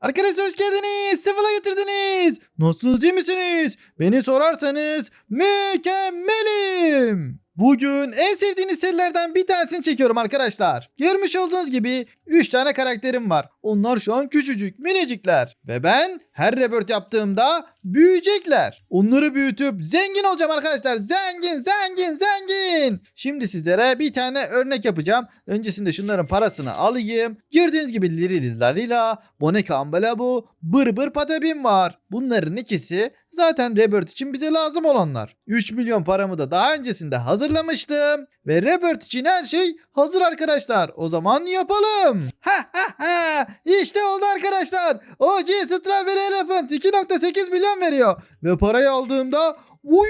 Arkadaşlar hoş geldiniz. Sıfırla getirdiniz. Nasılsınız iyi misiniz? Beni sorarsanız mükemmelim. Bugün en sevdiğiniz serilerden bir tanesini çekiyorum arkadaşlar. Görmüş olduğunuz gibi 3 tane karakterim var. Onlar şu an küçücük, minicikler. Ve ben her rebirth yaptığımda büyüyecekler. Onları büyütüp zengin olacağım arkadaşlar. Zengin, zengin, zengin. Şimdi sizlere bir tane örnek yapacağım. Öncesinde şunların parasını alayım. Gördüğünüz gibi liri larila, boneka ambalabu, bır bır patabim var. Bunların ikisi zaten rebirth için bize lazım olanlar. 3 milyon paramı da daha öncesinde hazırlamıştım. Ve rebirth için her şey hazır arkadaşlar. O zaman yapalım. Ha ha ha. İşte oldu arkadaşlar. OG Strawberry Elephant 2.8 milyon veriyor. Ve parayı aldığımda Uy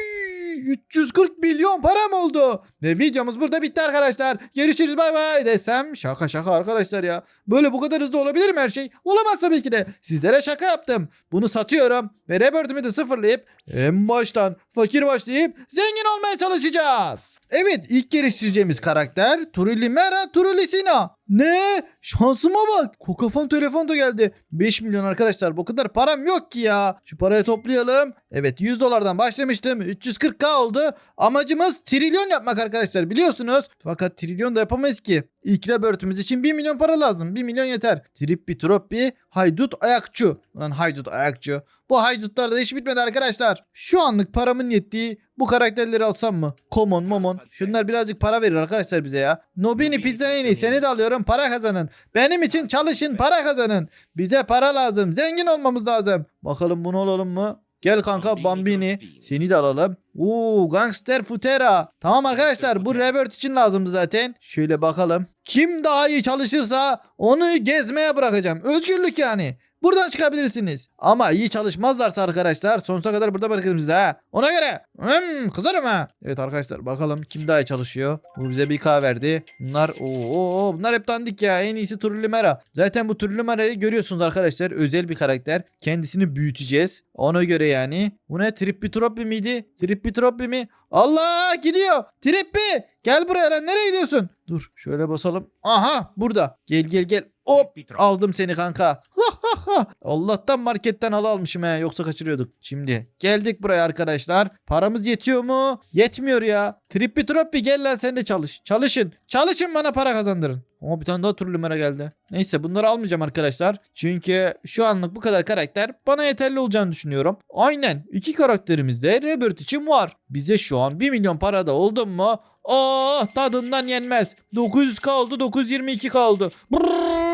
340 milyon param oldu. Ve videomuz burada bitti arkadaşlar. Görüşürüz bay bay desem şaka şaka arkadaşlar ya. Böyle bu kadar hızlı olabilir mi her şey? Olamaz tabii ki de. Sizlere şaka yaptım. Bunu satıyorum ve rebirth'ümü de sıfırlayıp en baştan fakir başlayıp zengin olmaya çalışacağız. Evet ilk geliştireceğimiz karakter Trulimera Trulisina. Ne? Şansıma bak. Kokafon telefon da geldi. 5 milyon arkadaşlar. Bu kadar param yok ki ya. Şu parayı toplayalım. Evet 100 dolardan başlamıştım. 340k oldu. Amacımız trilyon yapmak arkadaşlar biliyorsunuz. Fakat trilyon da yapamayız ki. İlk rebirth'ümüz için 1 milyon para lazım. 1 milyon yeter. Trippi troppi haydut ayakçı. Ulan haydut ayakçı. Bu haydutlar da iş bitmedi arkadaşlar. Şu anlık paramın yettiği bu karakterleri alsam mı? Common momon. Şunlar birazcık para verir arkadaşlar bize ya. Nobini Pizzanini seni de alıyorum para kazanın. Benim için çalışın para kazanın. Bize para lazım. Zengin olmamız lazım. Bakalım bunu alalım mı? Gel kanka Bambini. Seni de alalım. Oo Gangster Futera. Tamam arkadaşlar bu Rebirth için lazımdı zaten. Şöyle bakalım. Kim daha iyi çalışırsa onu gezmeye bırakacağım. Özgürlük yani. Buradan çıkabilirsiniz. Ama iyi çalışmazlarsa arkadaşlar sonsuza kadar burada bırakırım size ha. Ona göre. Hmm, kızarım ha. Evet arkadaşlar bakalım kim daha iyi çalışıyor. Bu bize bir K verdi. Bunlar oo bunlar hep dandik ya. En iyisi Turlimera. Zaten bu Turlimera'yı görüyorsunuz arkadaşlar. Özel bir karakter. Kendisini büyüteceğiz. Ona göre yani. Bu ne? Trippi Troppi miydi? Trippi Troppi mi? Allah gidiyor. Trippi gel buraya lan nereye gidiyorsun? Dur şöyle basalım. Aha burada. Gel gel gel. Hop aldım seni kanka. Allah'tan marketten al almışım he yoksa kaçırıyorduk. Şimdi geldik buraya arkadaşlar. Paramız yetiyor mu? Yetmiyor ya. Trippi troppi gel lan sen de çalış. Çalışın. Çalışın bana para kazandırın. Ama bir tane daha turlu numara geldi. Neyse bunları almayacağım arkadaşlar. Çünkü şu anlık bu kadar karakter bana yeterli olacağını düşünüyorum. Aynen. iki karakterimiz de Rebirth için var. Bize şu an 1 milyon para da oldu mu? Oh tadından yenmez. 900 kaldı 922 kaldı. Brrrr,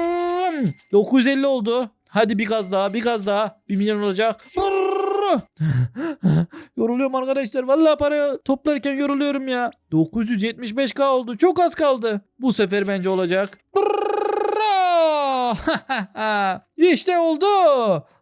950 oldu. Hadi bir gaz daha bir gaz daha. 1 milyon olacak. Yoruluyorum arkadaşlar. Vallahi parayı toplarken yoruluyorum ya. 975k oldu. Çok az kaldı. Bu sefer bence olacak. İşte oldu.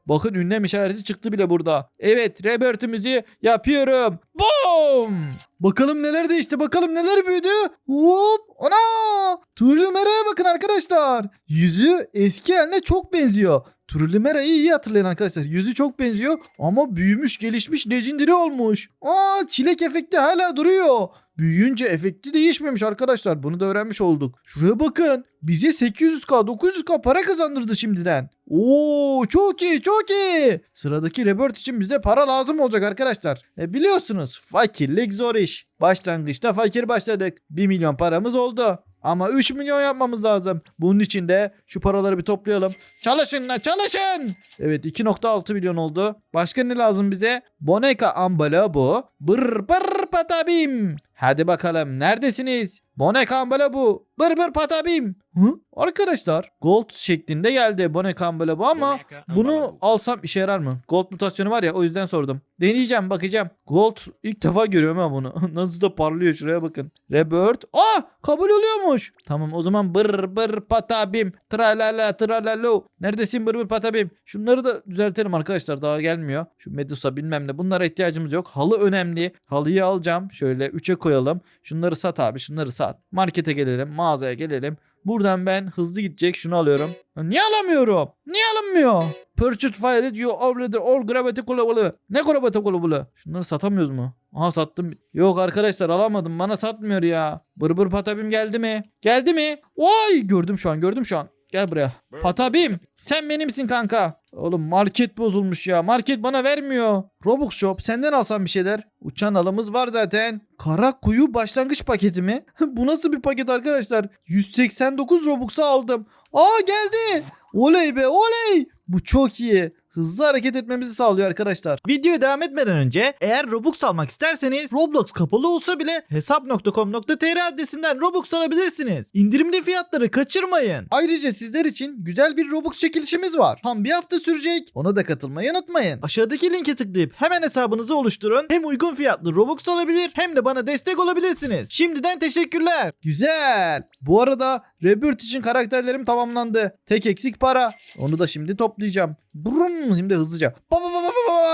Bakın ünlem işareti çıktı bile burada. Evet rebirth'ümüzü yapıyorum. Boom. Bakalım neler değişti bakalım neler büyüdü. Hop. Ana. Turlumera'ya bakın arkadaşlar. Yüzü eski haline çok benziyor. Turlumera'yı iyi hatırlayın arkadaşlar. Yüzü çok benziyor ama büyümüş gelişmiş legendary olmuş. Aa çilek efekti hala duruyor. Büyüyünce efekti değişmemiş arkadaşlar. Bunu da öğrenmiş olduk. Şuraya bakın. Bize 800k 900k para kazandırdı şimdiden. Oo çok iyi çok iyi. Sıradaki rebirth için bize para lazım olacak arkadaşlar. E biliyorsunuz fakirlik zor iş. Başlangıçta fakir başladık. 1 milyon paramız oldu. Ama 3 milyon yapmamız lazım. Bunun için de şu paraları bir toplayalım. Çalışın lan çalışın. Evet 2.6 milyon oldu. Başka ne lazım bize? Boneka ambala bu. Bır bır patabim. Hadi bakalım neredesiniz? Boneka ambala bu. Bır bır patabim. Hı? Arkadaşlar gold şeklinde geldi Boneka ambala bu ama bunu alsam işe yarar mı? Gold mutasyonu var ya o yüzden sordum. Deneyeceğim bakacağım. Gold ilk defa görüyorum ha bunu. Nasıl da parlıyor şuraya bakın. Rebirth. Aa kabul oluyormuş. Tamam o zaman bır bır patabim. Tralala tralalo. Neredesin bır bır patabim? Şunları da düzeltelim arkadaşlar daha gelmiyor. Şu Medusa bilmem ne bunlara ihtiyacımız yok. Halı önemli. Halıyı alacağım. Şöyle 3'e koyalım. Şunları sat abi şunları sat. Markete gelelim mağazaya gelelim. Buradan ben hızlı gidecek şunu alıyorum. Niye alamıyorum? Niye alınmıyor? Purchase file you already all gravity global. Ne gravity global? Şunları satamıyoruz mu? Aha sattım. Yok arkadaşlar alamadım. Bana satmıyor ya. Bır bır patabim geldi mi? Geldi mi? Vay gördüm şu an gördüm şu an. Gel buraya. Patabim sen benimsin kanka. Oğlum market bozulmuş ya. Market bana vermiyor. Robux Shop senden alsam bir şeyler. Uçan alımız var zaten. Kara kuyu başlangıç paketi mi? Bu nasıl bir paket arkadaşlar? 189 Robux'a aldım. Aa geldi. Oley be oley. Bu çok iyi. Hızlı hareket etmemizi sağlıyor arkadaşlar. Videoya devam etmeden önce eğer Robux almak isterseniz Roblox kapalı olsa bile hesap.com.tr adresinden Robux alabilirsiniz. İndirimli fiyatları kaçırmayın. Ayrıca sizler için güzel bir Robux çekilişimiz var. Tam bir hafta sürecek. Ona da katılmayı unutmayın. Aşağıdaki linke tıklayıp hemen hesabınızı oluşturun. Hem uygun fiyatlı Robux alabilir hem de bana destek olabilirsiniz. Şimdiden teşekkürler. Güzel. Bu arada Rebirth için karakterlerim tamamlandı. Tek eksik para. Onu da şimdi toplayacağım. Brum şimdi hızlıca. Ba ba ba ba ba ba.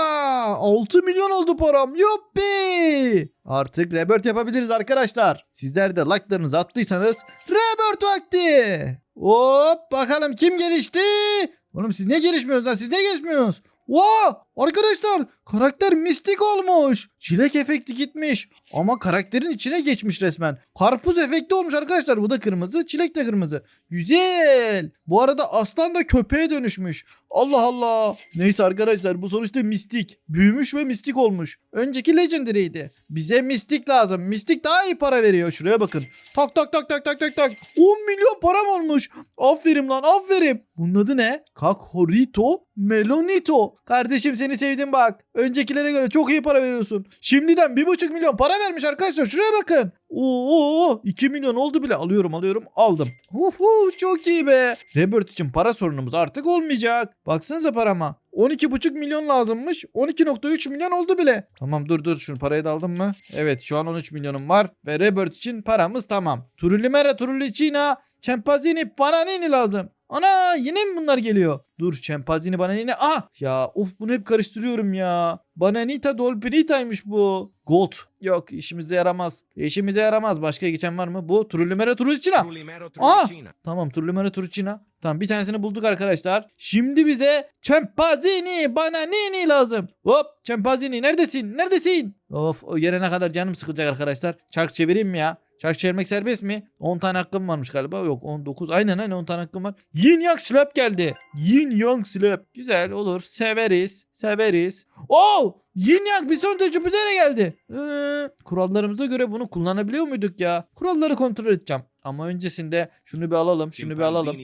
6 milyon oldu param. Yuppi. Artık Rebirth yapabiliriz arkadaşlar. Sizler de like'larınızı attıysanız Rebirth vakti. Hop bakalım kim gelişti? Oğlum siz ne gelişmiyorsunuz lan? Siz ne gelişmiyorsunuz? Wow! Arkadaşlar karakter mistik olmuş. Çilek efekti gitmiş. Ama karakterin içine geçmiş resmen. Karpuz efekti olmuş arkadaşlar. Bu da kırmızı. Çilek de kırmızı. Güzel. Bu arada aslan da köpeğe dönüşmüş. Allah Allah. Neyse arkadaşlar bu sonuçta mistik. Büyümüş ve mistik olmuş. Önceki legendary'ydi. Bize mistik lazım. Mistik daha iyi para veriyor. Şuraya bakın. Tak tak tak tak tak tak tak. 10 milyon param olmuş. Aferin lan aferin. Bunun adı ne? Kakhorito Melonito. Kardeşim seni sevdim bak. Öncekilere göre çok iyi para veriyorsun. Şimdiden 1,5 milyon para vermiş arkadaşlar. Şuraya bakın. Oo 2 milyon oldu bile. Alıyorum alıyorum aldım. Uhu, çok iyi be. Rebirth için para sorunumuz artık olmayacak. Baksanıza parama. 12,5 milyon lazımmış. 12.3 milyon oldu bile. Tamam dur dur şunu parayı da aldım mı? Evet şu an 13 milyonum var. Ve Rebirth için paramız tamam. Turullimera Turullicina Çempazini Bananini lazım. Ana yine mi bunlar geliyor? Dur Çempazini Bananini. Ah ya of bunu hep karıştırıyorum ya. Bananita Dolpinita'ymış bu. Gold. Yok işimize yaramaz. İşimize yaramaz. Başka geçen var mı? Bu Turullimera Turullicina. Trulimero Ah! Trulicina. Tamam Turlimera Turcina. Tamam bir tanesini bulduk arkadaşlar. Şimdi bize Çempazini Bananini lazım. Hop Çempazini neredesin? Neredesin? Of o gelene kadar canım sıkılacak arkadaşlar. Çark çevireyim mi ya? Çark çevirmek serbest mi? 10 tane hakkım varmış galiba. Yok 19. Aynen aynen 10 tane hakkım var. Yin Yang Slap geldi. Yin Yang Slap. Güzel olur. Severiz. Severiz. Oo! Yin Yang bir son Jüpiter'e geldi. Ee, kurallarımıza göre bunu kullanabiliyor muyduk ya? Kuralları kontrol edeceğim. Ama öncesinde şunu bir alalım. Şunu bir alalım.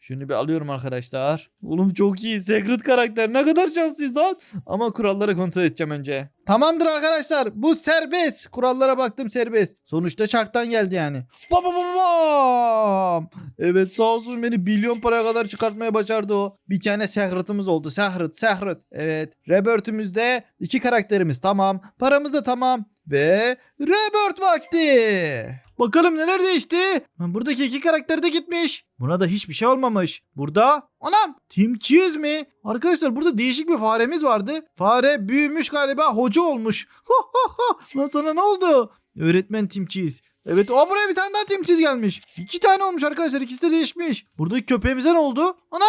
Şunu bir alıyorum arkadaşlar. Oğlum çok iyi. Secret karakter. Ne kadar şanslıyız lan. Ama kuralları kontrol edeceğim önce. Tamamdır arkadaşlar. Bu serbest. Kurallara baktım serbest. Sonuçta çarktan geldi yani. Bam bam bam. Evet sağ olsun beni milyon paraya kadar çıkartmaya başardı o. Bir tane Secret'ımız oldu. Secret, Secret. Evet. Rebirth'ümüzde iki karakterimiz tamam. Paramız da tamam. Ve Rebirth vakti. Bakalım neler değişti. Buradaki iki karakter de gitmiş. Buna da hiçbir şey olmamış. Burada anam Team Cheese mi? Arkadaşlar burada değişik bir faremiz vardı. Fare büyümüş galiba hoca olmuş. Lan sana ne oldu? Öğretmen Team Cheese. Evet o buraya bir tane daha Cheese gelmiş. İki tane olmuş arkadaşlar ikisi de değişmiş. Buradaki köpeğimize ne oldu? Ana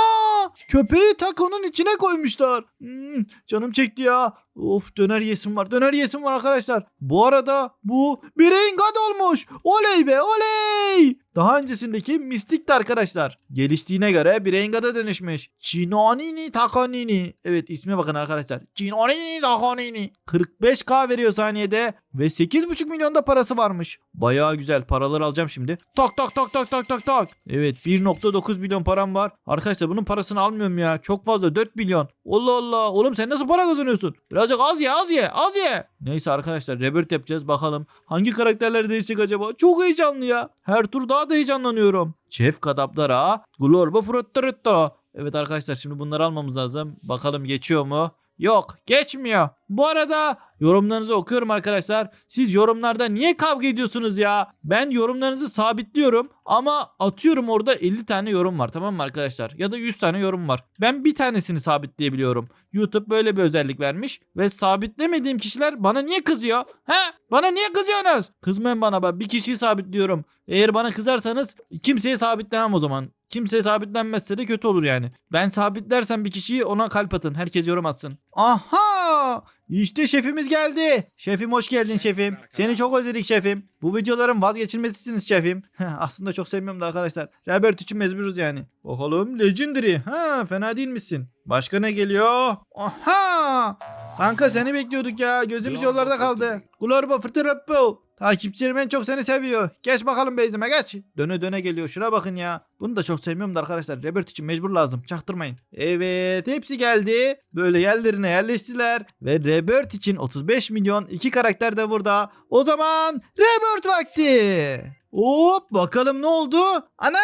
köpeği takonun içine koymuşlar. Hmm, canım çekti ya. Of döner yesim var. Döner yesim var arkadaşlar. Bu arada bu bir God olmuş. Oley be oley. Daha öncesindeki mistikti arkadaşlar. Geliştiğine göre bir Rengad'a dönüşmüş. Chinonini Takonini. Evet isme bakın arkadaşlar. Chinonini Takonini. 45k veriyor saniyede ve 8,5 milyonda parası varmış. Bayağı güzel paraları alacağım şimdi. Tak tak tak tak tak tak tak. Evet 1.9 milyon param var. Arkadaşlar bunun parasını almıyorum ya. Çok fazla 4 milyon. Allah Allah. Oğlum sen nasıl para kazanıyorsun? Birazcık az ye az ye az ye. Neyse arkadaşlar rebirth yapacağız bakalım. Hangi karakterler değişecek acaba? Çok heyecanlı ya. Her tur daha da heyecanlanıyorum. Chef Kadaplara, Glorba Fruttarutta. Evet arkadaşlar şimdi bunları almamız lazım. Bakalım geçiyor mu? Yok geçmiyor. Bu arada yorumlarınızı okuyorum arkadaşlar. Siz yorumlarda niye kavga ediyorsunuz ya? Ben yorumlarınızı sabitliyorum ama atıyorum orada 50 tane yorum var tamam mı arkadaşlar? Ya da 100 tane yorum var. Ben bir tanesini sabitleyebiliyorum. YouTube böyle bir özellik vermiş ve sabitlemediğim kişiler bana niye kızıyor? He? Bana niye kızıyorsunuz? Kızmayın bana ben bir kişiyi sabitliyorum. Eğer bana kızarsanız kimseye sabitlemem o zaman. Kimseye sabitlenmezse de kötü olur yani. Ben sabitlersem bir kişiyi ona kalp atın. Herkes yorum atsın. Aha! İşte şefimiz geldi. Şefim hoş geldin şefim. Seni çok özledik şefim. Bu videoların vazgeçilmezisiniz şefim. Aslında çok sevmiyorum da arkadaşlar. Robert için mecburuz yani. Bakalım Legendary. Ha fena değil misin? Başka ne geliyor? Aha! Kanka seni bekliyorduk ya. Gözümüz yollarda kaldı. Glorbo fırtırappo. Takipçilerim en çok seni seviyor. Geç bakalım beyzime geç. Döne döne geliyor. Şuna bakın ya. Bunu da çok sevmiyorum da arkadaşlar. Robert için mecbur lazım. Çaktırmayın. Evet hepsi geldi. Böyle yerlerine yerleştiler. Ve Robert için 35 milyon iki karakter de burada. O zaman Robert vakti. Hop bakalım ne oldu? Ana!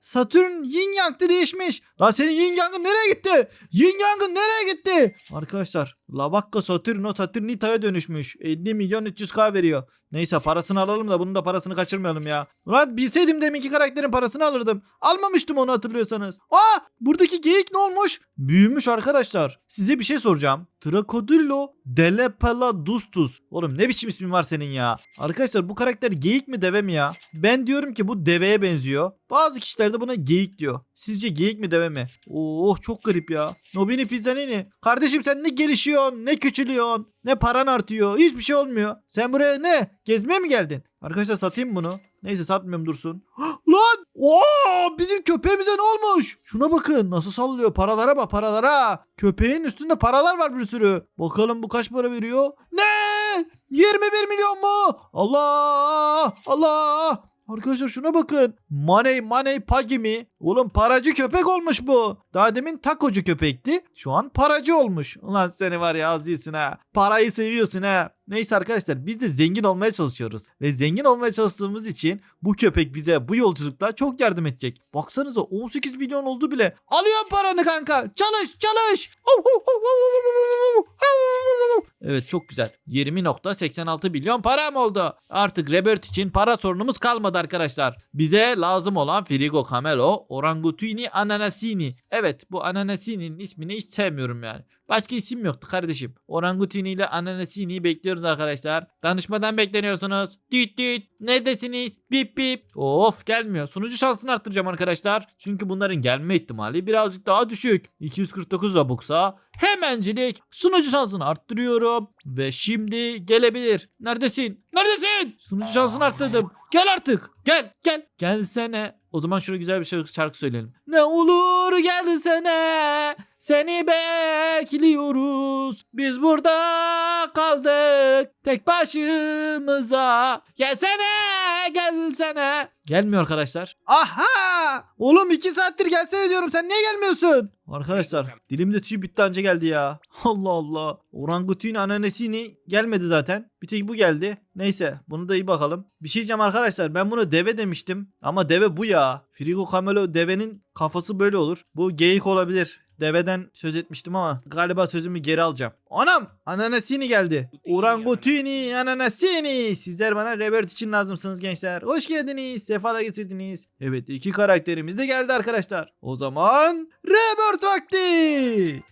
Satürn yin yang'tı değişmiş. Lan senin yin yang'ın nereye gitti? Yin yang'ın nereye gitti? Arkadaşlar Lavakka Satürn o Satürnita'ya dönüşmüş. 50 milyon 300k veriyor. Neyse parasını alalım da bunun da parasını kaçırmayalım ya. Ulan bilseydim deminki karakterin parasını alırdım. Almamıştım onu hatırlıyorsanız. Aa buradaki geyik ne olmuş? Büyümüş arkadaşlar. Size bir şey soracağım. Tracodillo Delepeladustus. Oğlum ne biçim ismin var senin ya? Arkadaşlar bu karakter geyik mi deve mi ya? Ben diyorum ki bu deveye benziyor. Bazı kişiler de buna geyik diyor. Sizce geyik mi deve mi? Oh çok garip ya. Nobini Pizzanini. Kardeşim sen ne gelişiyorsun ne küçülüyorsun ne paran artıyor. Hiçbir şey olmuyor. Sen buraya ne? Gezmeye mi geldin? Arkadaşlar satayım bunu. Neyse satmıyorum dursun. Lan! Oo, bizim köpeğimize ne olmuş? Şuna bakın nasıl sallıyor paralara bak paralara. Köpeğin üstünde paralar var bir sürü. Bakalım bu kaç para veriyor? Ne? 21 milyon mu? Allah! Allah! Arkadaşlar şuna bakın. Money money pagi mi? Oğlum paracı köpek olmuş bu. Daha demin takocu köpekti. Şu an paracı olmuş. Ulan seni var ya az değilsin ha. Parayı seviyorsun ha. Neyse arkadaşlar biz de zengin olmaya çalışıyoruz. Ve zengin olmaya çalıştığımız için bu köpek bize bu yolculukta çok yardım edecek. Baksanıza 18 milyon oldu bile. Alıyorum paranı kanka. Çalış çalış. Evet çok güzel. 20.86 milyon param oldu. Artık Rebirth için para sorunumuz kalmadı arkadaşlar. Bize lazım olan Frigo Camelo, Orangutini, Ananasini. Evet bu Ananasini'nin ismini hiç sevmiyorum yani. Başka isim yoktu kardeşim. Orangutini ile Ananasini'yi bekliyoruz arkadaşlar. Danışmadan bekleniyorsunuz. Düt düt. Neredesiniz? Bip bip. Of gelmiyor. Sunucu şansını arttıracağım arkadaşlar. Çünkü bunların gelme ihtimali birazcık daha düşük. 249 Robux'a hemencilik sunucu şansını arttırıyorum. Ve şimdi gelebilir. Neredesin? Neredesin? Sunucu şansını arttırdım. Gel artık. Gel gel. Gelsene. O zaman şöyle güzel bir şarkı, söyleyelim. Ne olur gelsene. Seni bekliyoruz. Biz burada kaldık. Tek başımıza. Gelsene. Gelsene. Gelmiyor arkadaşlar. Aha! Oğlum iki saattir gelsene diyorum. Sen niye gelmiyorsun? Arkadaşlar dilimde tüy bitti anca geldi ya. Allah Allah. Orangutin ananesini gelmedi zaten. Bir tek bu geldi. Neyse bunu da iyi bakalım. Bir şey diyeceğim arkadaşlar. Ben bunu deve demiştim. Ama deve bu ya. Frigo Camelo devenin kafası böyle olur. Bu geyik olabilir. Deveden söz etmiştim ama galiba sözümü geri alacağım. Anam! Ananasini geldi. Orangutini ananasini. Sizler bana Robert için lazımsınız gençler. Hoş geldiniz. Sefalar getirdiniz. Evet iki karakterimiz de geldi arkadaşlar. O zaman Robert vakti.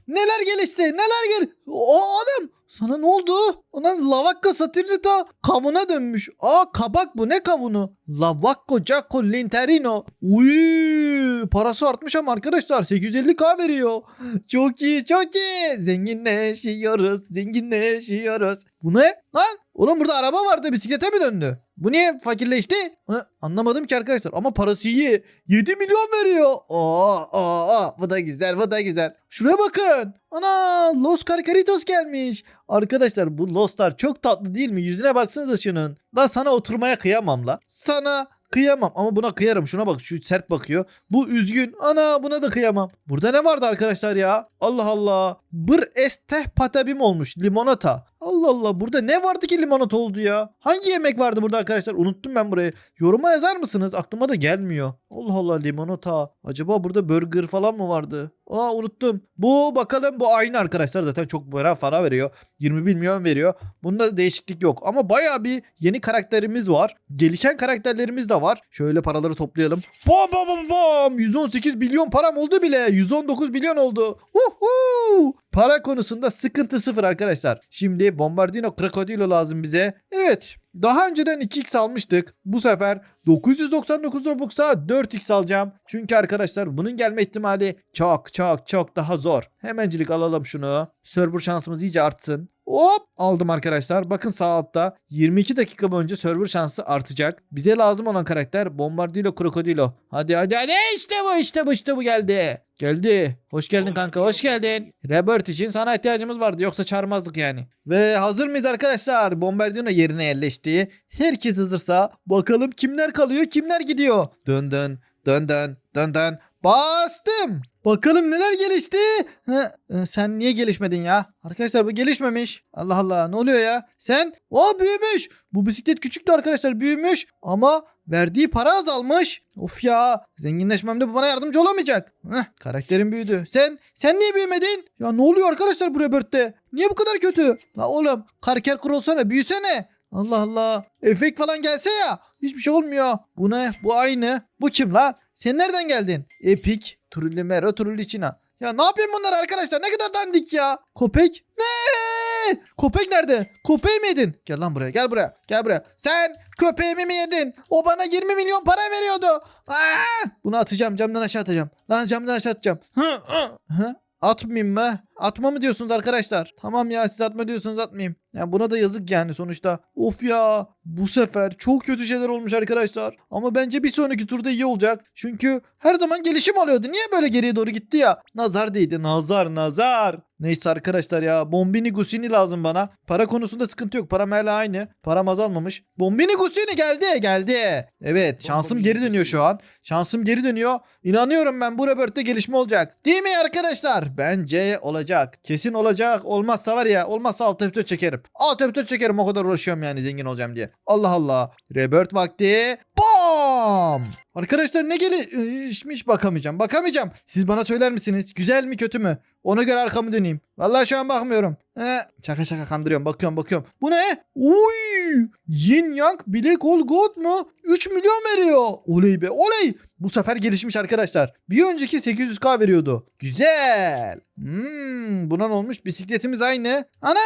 Neler gelişti? Neler gel? O adam sana ne oldu? Ona Lavakko Saturnita kavuna dönmüş. Aa kabak bu ne kavunu? Lavakko Jaco Linterino. Uy parası artmış ama arkadaşlar 850k veriyor. Çok iyi çok iyi. Zenginleşiyoruz zenginleşiyoruz. Bu ne? Lan oğlum burada araba vardı bisiklete mi döndü? Bu niye fakirleşti? Ha, anlamadım ki arkadaşlar ama parası iyi. 7 milyon veriyor. Oo, oo, oo. Bu da güzel bu da güzel. Şuraya bakın. Ana Los Carcaritos gelmiş. Arkadaşlar bu Lostlar çok tatlı değil mi? Yüzüne baksanıza şunun. Da sana oturmaya kıyamam la. Sana kıyamam ama buna kıyarım. Şuna bak şu sert bakıyor. Bu üzgün. Ana buna da kıyamam. Burada ne vardı arkadaşlar ya? Allah Allah. Bır esteh patabim olmuş. Limonata. Allah Allah burada ne vardı ki limonata oldu ya? Hangi yemek vardı burada arkadaşlar? Unuttum ben burayı. Yoruma yazar mısınız? Aklıma da gelmiyor. Allah Allah limonata. Acaba burada burger falan mı vardı? Aa unuttum. Bu bakalım bu aynı arkadaşlar zaten çok para para veriyor. 20 milyon veriyor. Bunda değişiklik yok. Ama baya bir yeni karakterimiz var. Gelişen karakterlerimiz de var. Şöyle paraları toplayalım. Bam bam bam bam. 118 milyon param oldu bile. 119 milyon oldu. Uhu. Para konusunda sıkıntı sıfır arkadaşlar. Şimdi Bombardino Crocodilo lazım bize. Evet. Daha önceden 2x almıştık. Bu sefer 999 Robux'a 4x alacağım. Çünkü arkadaşlar bunun gelme ihtimali çok çok çok daha zor. Hemencilik alalım şunu. Server şansımız iyice artsın. Hop aldım arkadaşlar. Bakın sağ altta 22 dakika boyunca server şansı artacak. Bize lazım olan karakter Bombardilo Krokodilo. Hadi hadi hadi işte bu işte bu işte bu geldi. Geldi. Hoş geldin kanka hoş geldin. Rebirth için sana ihtiyacımız vardı yoksa çağırmazdık yani. Ve hazır mıyız arkadaşlar? Bombardino yerine yerleşti. Herkes hazırsa bakalım kimler kalıyor kimler gidiyor. Dön dön dön dön dön dön. Bastım. Bakalım neler gelişti. Ha, e, sen niye gelişmedin ya? Arkadaşlar bu gelişmemiş. Allah Allah ne oluyor ya? Sen? O büyümüş. Bu bisiklet küçüktü arkadaşlar büyümüş. Ama verdiği para azalmış. Of ya. Zenginleşmemde bu bana yardımcı olamayacak. Heh, karakterim büyüdü. Sen? Sen niye büyümedin? Ya ne oluyor arkadaşlar bu Robert'te? Niye bu kadar kötü? La oğlum kariker kurulsana büyüsene. Allah Allah. Efekt falan gelse ya. Hiçbir şey olmuyor. Bu ne? Bu aynı. Bu kim lan? Sen nereden geldin? Epic. Trullimero Trullicina. Ya ne yapayım bunlar arkadaşlar? Ne kadar dandik ya. Köpek. Ne? Köpek nerede? Köpeği mi yedin? Gel lan buraya. Gel buraya. Gel buraya. Sen köpeğimi mi yedin? O bana 20 milyon para veriyordu. Aa! Bunu atacağım. Camdan aşağı atacağım. Lan camdan aşağı atacağım. Hı, hı. Atmayayım mı? Atma mı diyorsunuz arkadaşlar? Tamam ya siz atma diyorsunuz atmayayım. Ya buna da yazık yani sonuçta. Of ya bu sefer çok kötü şeyler olmuş arkadaşlar. Ama bence bir sonraki turda iyi olacak. Çünkü her zaman gelişim oluyordu. Niye böyle geriye doğru gitti ya? Nazar değdi. Nazar nazar. Neyse arkadaşlar ya. Bombini Gusini lazım bana. Para konusunda sıkıntı yok. Param hala aynı. Param azalmamış. Bombini Gusini geldi geldi. Evet şansım geri dönüyor şu an. Şansım geri dönüyor. İnanıyorum ben bu Robert'te gelişme olacak. Değil mi arkadaşlar? Bence olacak. Kesin olacak. Olmazsa var ya olmazsa alt F4 çekerim. Alt F4 çekerim o kadar uğraşıyorum yani zengin olacağım diye. Allah Allah. Rebirth vakti. Bam! Arkadaşlar ne gelişmiş bakamayacağım. Bakamayacağım. Siz bana söyler misiniz? Güzel mi kötü mü? Ona göre arkamı döneyim. Vallahi şu an bakmıyorum. He, şaka şaka kandırıyorum. Bakıyorum bakıyorum. Bu ne? Uy! Yin Yang Black Hole God mu? 3 milyon veriyor. Oley be oley. Bu sefer gelişmiş arkadaşlar. Bir önceki 800k veriyordu. Güzel. Hmm, buna ne olmuş? Bisikletimiz aynı. Ana!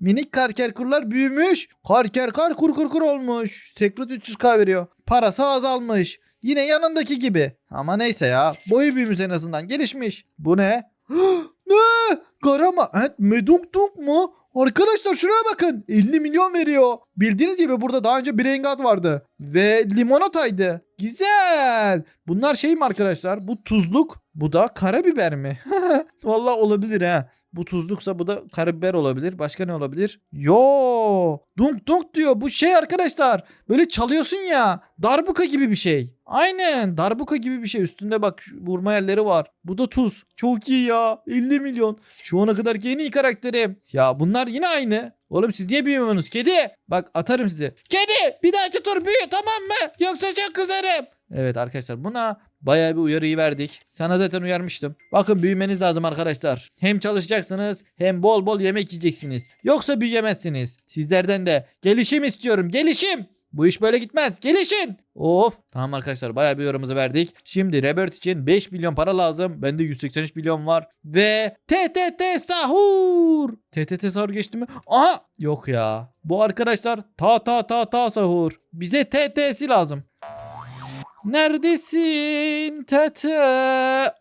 Minik karkerkurlar büyümüş. Karker kar kur kur kur olmuş. Sekret 300k veriyor. Parası azalmış. Yine yanındaki gibi. Ama neyse ya. Boyu büyümüş en azından. Gelişmiş. Bu ne? ne? Garama. Evet, Medunk Dunk mu? Arkadaşlar şuraya bakın. 50 milyon veriyor. Bildiğiniz gibi burada daha önce Brain God vardı. Ve limonataydı. Güzel. Bunlar şey mi arkadaşlar? Bu tuzluk. Bu da karabiber mi? Vallahi olabilir ha. Bu tuzluksa bu da karabiber olabilir. Başka ne olabilir? Yo! Dunk dunk diyor. Bu şey arkadaşlar. Böyle çalıyorsun ya. Darbuka gibi bir şey. Aynen. Darbuka gibi bir şey. Üstünde bak vurma yerleri var. Bu da tuz. Çok iyi ya. 50 milyon. Şu ana kadarki en iyi karakterim. Ya bunlar yine aynı. Oğlum siz niye büyümüyorsunuz? Kedi. Bak atarım sizi. Kedi bir dahaki tur büyü tamam mı? Yoksa çok kızarım. Evet arkadaşlar buna bayağı bir uyarıyı verdik. Sana zaten uyarmıştım. Bakın büyümeniz lazım arkadaşlar. Hem çalışacaksınız hem bol bol yemek yiyeceksiniz. Yoksa büyüyemezsiniz. Sizlerden de gelişim istiyorum. Gelişim. Bu iş böyle gitmez. Gelişin. Of. Tamam arkadaşlar bayağı bir yorumuzu verdik. Şimdi Rebirth için 5 milyon para lazım. Bende 183 milyon var. Ve TTT sahur. TTT sahur geçti mi? Aha. Yok ya. Bu arkadaşlar ta ta ta ta sahur. Bize TT'si lazım. Neredesin tete?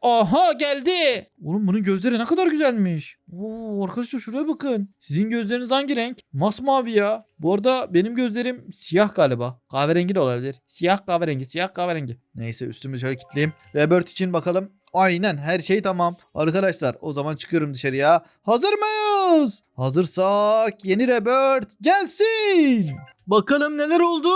Aha geldi. Oğlum bunun gözleri ne kadar güzelmiş. Oo arkadaşlar şuraya bakın. Sizin gözleriniz hangi renk? Masmavi ya. Bu arada benim gözlerim siyah galiba. Kahverengi de olabilir. Siyah kahverengi, siyah kahverengi. Neyse üstümü şöyle kilitleyeyim. Rebirth için bakalım. Aynen her şey tamam. Arkadaşlar o zaman çıkıyorum dışarıya. Hazır mıyız? Hazırsak yeni Rebirth gelsin. Bakalım neler oldu?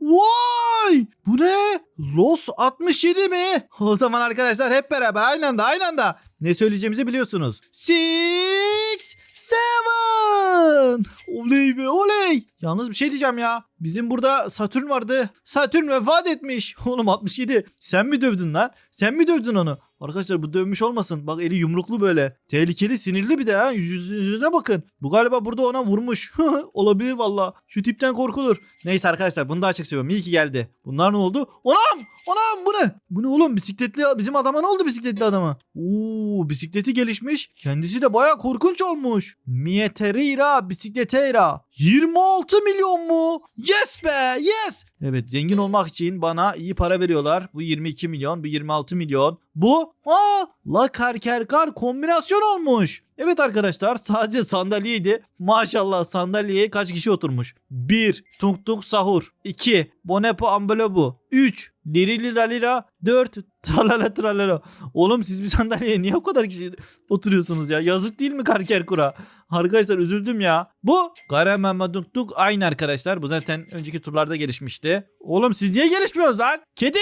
Vay! Bu ne? Los 67 mi? O zaman arkadaşlar hep beraber aynı anda aynı anda ne söyleyeceğimizi biliyorsunuz. Six, seven. Oley be oley. Yalnız bir şey diyeceğim ya. Bizim burada Satürn vardı. Satürn vefat etmiş. Oğlum 67. Sen mi dövdün lan? Sen mi dövdün onu? Arkadaşlar bu dövmüş olmasın. Bak eli yumruklu böyle. Tehlikeli sinirli bir de ha. Yüz, yüzüne bakın. Bu galiba burada ona vurmuş. Olabilir valla. Şu tipten korkulur. Neyse arkadaşlar bunu da açık söylüyorum. İyi ki geldi. Bunlar ne oldu? Anam! Anam bu ne? Bu ne oğlum? Bisikletli bizim adama ne oldu bisikletli adama? Oo bisikleti gelişmiş. Kendisi de baya korkunç olmuş. Mieterira bisikletera. 26 milyon mu? Yes be yes. Evet zengin olmak için bana iyi para veriyorlar. Bu 22 milyon bu 26 milyon. Bu aa la karkerkar kombinasyon olmuş. Evet arkadaşlar sadece sandalyeydi. Maşallah sandalyeye kaç kişi oturmuş? 1. Tung tung sahur. 2. Bonepo ambelobu. 3. Liri lira lira. 4. Tralala tralala. Oğlum siz bir sandalyeye niye o kadar kişi oturuyorsunuz ya? Yazık değil mi karkerkura? Arkadaşlar üzüldüm ya. Bu Garamamadunktuk aynı arkadaşlar. Bu zaten önceki turlarda gelişmişti. Oğlum siz niye gelişmiyorsunuz lan? Kedi,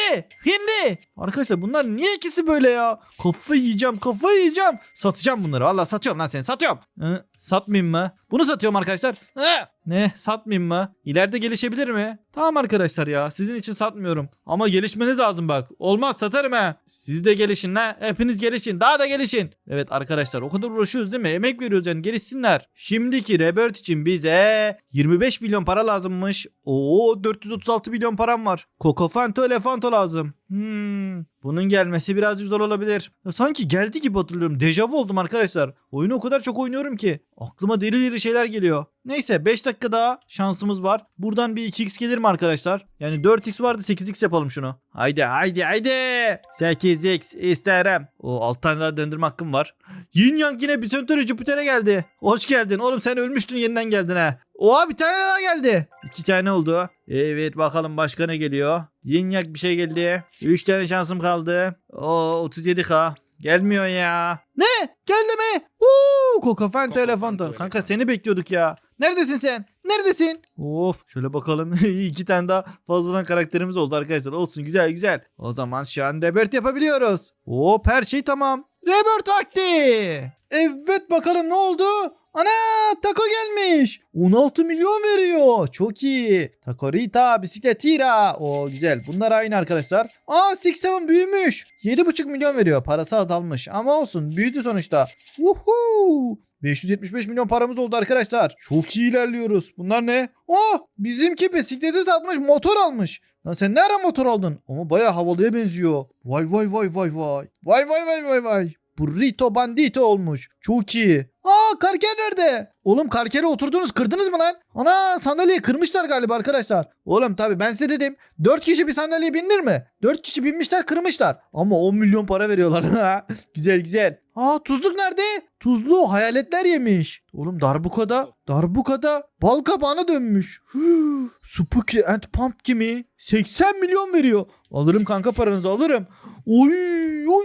hindi. Arkadaşlar bunlar niye ikisi böyle ya? Kafayı yiyeceğim, kafayı yiyeceğim. Satacağım bunları. Valla satıyorum lan seni. Satıyorum. Hı, satmayayım mı? Bunu satıyorum arkadaşlar. Hı, ne? Satmayayım mı? İleride gelişebilir mi? Tamam arkadaşlar ya. Sizin için satmıyorum. Ama gelişmeniz lazım bak. Olmaz satarım ha. Siz de gelişin la. Hepiniz gelişin. Daha da gelişin. Evet arkadaşlar o kadar uğraşıyoruz değil mi? Emek veriyoruz yani gelişsinler. Şimdiki Rebirth için bize 25 milyon para lazımmış. Oo 436 milyon param var. Kokofanto elefanto lazım. Hmm. Bunun gelmesi birazcık zor olabilir. Ya sanki geldi gibi hatırlıyorum. Dejavu oldum arkadaşlar. Oyunu o kadar çok oynuyorum ki. Aklıma deli deli şeyler geliyor. Neyse 5 dakika daha şansımız var. Buradan bir 2x gelir mi arkadaşlar? Yani 4x vardı 8x yapalım şunu. Haydi haydi haydi. 8x isterim. O 6 tane daha döndürme hakkım var. Yin Yang yine bir Jüpiter'e geldi. Hoş geldin. Oğlum sen ölmüştün yeniden geldin ha. Oha bir tane daha geldi. İki tane oldu. Evet bakalım başka ne geliyor. Yin Yang bir şey geldi. 3 tane şansım kaldı. O 37k. Gelmiyor ya. Ne? Geldi mi? Uuu Kokofan telefonda. Kanka seni bekliyorduk ya. Neredesin sen? Neredesin? Of şöyle bakalım. İki tane daha fazladan karakterimiz oldu arkadaşlar. Olsun güzel güzel. O zaman şu an Rebirth yapabiliyoruz. Hop her şey tamam. Rebirth vakti. Evet bakalım ne oldu? Ana taco gelmiş. 16 milyon veriyor. Çok iyi. Takorita, bisikletira. O güzel. Bunlar aynı arkadaşlar. Aa Six Seven büyümüş. 7,5 milyon veriyor. Parası azalmış. Ama olsun. Büyüdü sonuçta. Uhu. 575 milyon paramız oldu arkadaşlar. Çok iyi ilerliyoruz. Bunlar ne? Oh bizimki bisikleti satmış motor almış. Lan sen ne ara motor aldın? Ama baya havalıya benziyor. Vay vay vay vay vay. Vay vay vay vay vay. Burrito bandito olmuş. Çok iyi. Aa karker nerede? Oğlum karkere oturdunuz kırdınız mı lan? Ana sandalyeyi kırmışlar galiba arkadaşlar. Oğlum tabi ben size dedim. 4 kişi bir sandalyeye binir mi? 4 kişi binmişler kırmışlar. Ama 10 milyon para veriyorlar. güzel güzel. Aa tuzluk nerede? Tuzlu hayaletler yemiş. Oğlum darbukada, darbukada bal kabağına dönmüş. Huu, Spooky and Pumpkin mi? 80 milyon veriyor. Alırım kanka paranızı alırım. Oy oy.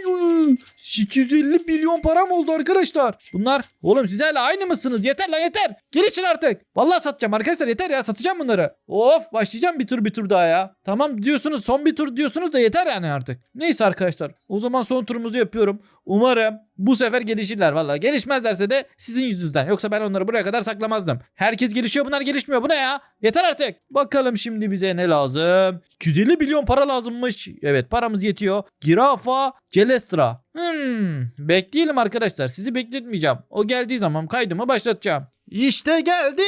850 milyon param oldu arkadaşlar. Bunlar oğlum siz hala aynı mısınız? Yeter lan yeter. Gelişin artık. Vallahi satacağım arkadaşlar yeter ya satacağım bunları. Of başlayacağım bir tur bir tur daha ya. Tamam diyorsunuz son bir tur diyorsunuz da yeter yani artık. Neyse arkadaşlar o zaman son turumuzu yapıyorum. Umarım bu sefer gelişirler valla. Gelişmezlerse de sizin yüzünüzden. Yoksa ben onları buraya kadar saklamazdım. Herkes gelişiyor bunlar gelişmiyor. Bu ne ya? Yeter artık. Bakalım şimdi bize ne lazım? 250 milyon para lazımmış. Evet paramız yetiyor. Girafa Celestra. Hmm, bekleyelim arkadaşlar. Sizi bekletmeyeceğim. O geldiği zaman kaydımı başlatacağım. İşte geldi.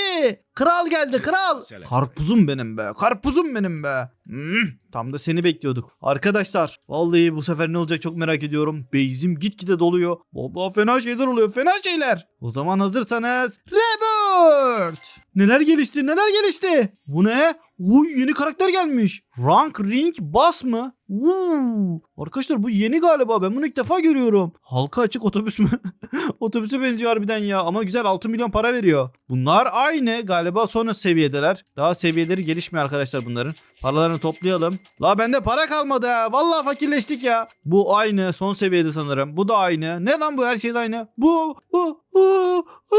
Kral geldi kral. Karpuzum benim be. Karpuzum benim be. Hmm, tam da seni bekliyorduk. Arkadaşlar vallahi bu sefer ne olacak çok merak ediyorum. Beyzim gitgide doluyor. Vallahi fena şeyler oluyor. Fena şeyler. O zaman hazırsanız Rebirth. Neler gelişti neler gelişti. Bu ne? Uy yeni karakter gelmiş. Rank Ring Bass mı? Uuu. Arkadaşlar bu yeni galiba. Ben bunu ilk defa görüyorum. Halka açık otobüs mü? Otobüse benziyor harbiden ya. Ama güzel 6 milyon para veriyor. Bunlar aynı. Galiba sonra seviyedeler. Daha seviyeleri gelişmiyor arkadaşlar bunların. Paralarını toplayalım. La bende para kalmadı ha. Vallahi fakirleştik ya. Bu aynı. Son seviyede sanırım. Bu da aynı. Ne lan bu? Her şey aynı. Bu. Bu. Bu. Bu.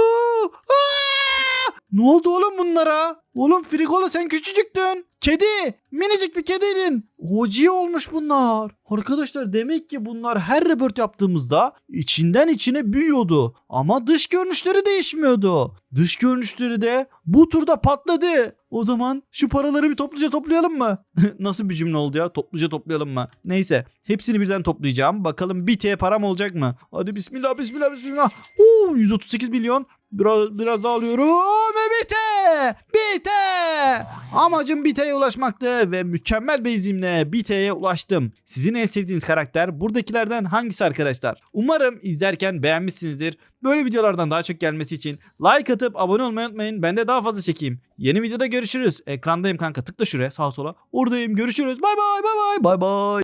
Aa! Ne oldu oğlum bunlara? Oğlum Frikola sen küçücüktün. Kedi. Minicik bir kediydin. OG olmuş bunlar. Arkadaşlar demek ki bunlar her rebirth yaptığımızda içinden içine büyüyordu. Ama dış görünüşleri değişmiyordu. Dış görünüşleri de bu turda patladı. O zaman şu paraları bir topluca toplayalım mı? Nasıl bir cümle oldu ya? Topluca toplayalım mı? Neyse. Hepsini birden toplayacağım. Bakalım bir T param olacak mı? Hadi bismillah bismillah bismillah. Oo, 138 milyon. Biraz, biraz daha alıyorum. Bite! Bite! Amacım Bite'ye ulaşmaktı ve mükemmel bir izimle Bite'ye ulaştım. Sizin en sevdiğiniz karakter buradakilerden hangisi arkadaşlar? Umarım izlerken beğenmişsinizdir. Böyle videolardan daha çok gelmesi için like atıp abone olmayı unutmayın. Ben de daha fazla çekeyim. Yeni videoda görüşürüz. Ekrandayım kanka tıkla şuraya sağa sola. Oradayım görüşürüz. Bay bay bay bay bay bay.